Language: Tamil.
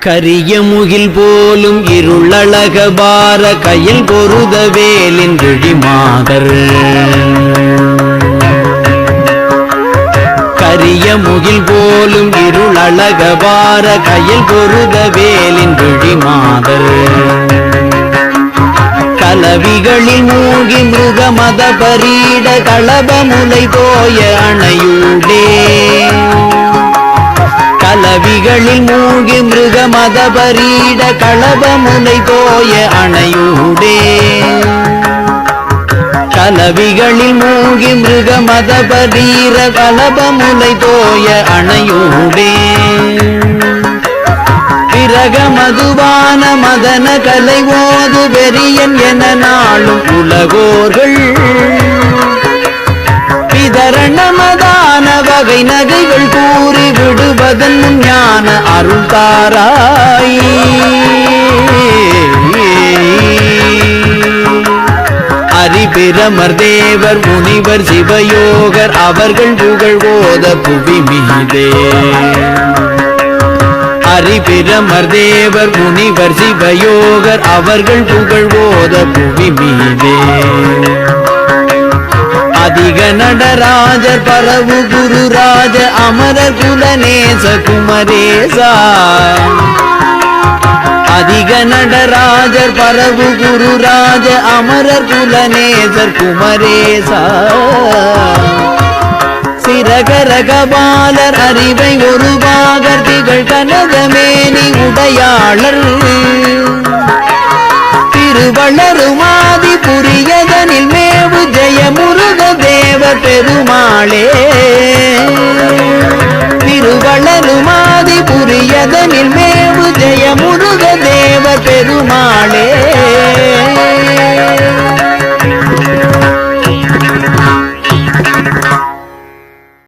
கரிய முகில் போலும் இருளழக பார கையில் பொருத வேலின் விழிமாதர் கரிய முகில் போலும் இருளழக பார கையில் பொருத வேலின் விழிமாதர் கலவிகளில் மூங்கி மிருக மத பரீட களபமுலை போய அணையூடே கலவிகளில் மூழ்கி மிருக மத பரீட களபமுலை போய அணையூடே. கலவிகளில் மூழ்கி மிருக மத பரீர கலபமுலை போய அணையூடே. பிறக மதுவான மதன கலை ஓது பெரியன் என நாளும் உலகோர்கள். மாலை நகைகள் கூறி விடுவதன் ஞான அருள் தாராய். அரிபிரமர் தேவர் முனிவர் சிவயோகர் அவர்கள் புகழ் ஓத புவி மீதே. அரிபிரமர் தேவர் முனிவர் சிவயோகர் அவர்கள் புகழ் ஓத புவி மீதே. நடராஜர் பரவு குருராஜ அமரர் குலநேச குமரேசா. அதிக நடராஜர் பரவு குருராஜ அமரர் குலநேசர் குமரேசா. சிறகரகபாலர் அறிவை ஒரு பாகர் திகழ் கனகமேனி உடையாளர். திருவள்ளருமா பெருமாளே திருவளருமா